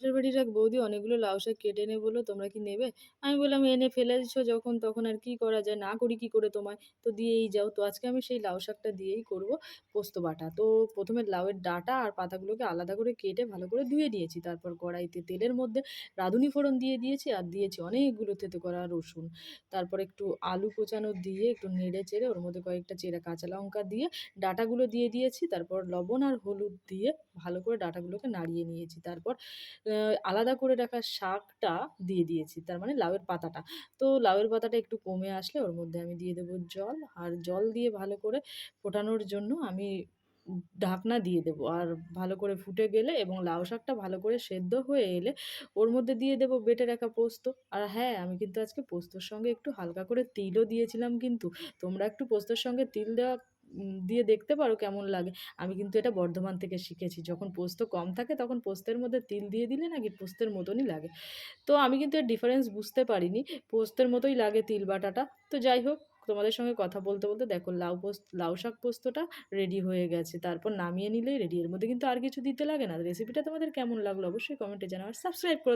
পাশের বাড়ির এক বৌদি অনেকগুলো লাউ শাক কেটে এনে বলল, তোমরা কি নেবে? আমি বললাম, এনে ফেলেছো যখন, তখন আর কি করা যায়? না করি কি করে তোমায়? তো দিয়েই যাও। তো আজকে আমি সেই লাউ শাকটা দিয়েই করব পোস্ত বাটা। তো প্রথমে লাউয়ের ডাঁটা আর পাতাগুলোকে আলাদা করে কেটে ভালো করে ধুয়ে নিয়েছি। তারপর কড়াইতে তেলের মধ্যে রাঁধুনি ফোড়ন দিয়ে দিয়েছি আর দিয়েছি অনেকগুলো থেতে করা রসুন। তারপর একটু আলু কোচানো দিয়ে একটু নেড়ে চেড়ে ওর মধ্যে কয়েকটা চেরা কাঁচা লঙ্কা দিয়ে ডাঁটাগুলো দিয়ে দিয়েছি। তারপর লবণ আর হলুদ দিয়ে ভালো করে ডাঁটাগুলোকে নাড়িয়ে নিয়েছি। তারপর আলাদা করে রাখা শাকটা দিয়ে দিয়েছি, তার মানে লাউয়ের পাতাটা। তো লাউয়ের পাতাটা একটু কমে আসলে ওর মধ্যে আমি দিয়ে দেবো জল, আর জল দিয়ে ভালো করে ফোটানোর জন্য আমি ঢাকনা দিয়ে দেবো। আর ভালো করে ফুটে গেলে এবং লাউ শাকটা ভালো করে সেদ্ধ হয়ে এলে ওর মধ্যে দিয়ে দেবো বেটে রাখা পোস্ত। আর হ্যাঁ আমি কিন্তু আজকে পোস্তর সঙ্গে একটু হালকা করে তিলও দিয়েছিলাম কিন্তু তোমরা একটু পোস্তর সঙ্গে তিল দেওয়া দিয়ে দেখতে পারো কেমন লাগে। আমি কিন্তু এটা বর্ধমান থেকে শিখেছি। যখন পোস্ত কম থাকে তখন পোস্তের মধ্যে তিল দিয়ে দিলে নাকি পোস্তের মতনই লাগে। তো আমি কিন্তু এর ডিফারেন্স বুঝতে পারিনি। পোস্তের মতোই লাগে তিল বাটাটা। তো যাই হোক, তোমাদের সঙ্গে কথা বলতে বলতে দেখো লাউ পোস্ত, লাউ শাক পোস্তটা রেডি হয়ে গেছে। তারপর নামিয়ে নিলেই রেডি এর মধ্যে কিন্তু আর কিছু দিতে লাগে না। রেসিপিটা তোমাদের কেমন লাগল অবশ্যই কমেন্টে জানাও। আর সাবস্ক্রাইব করে।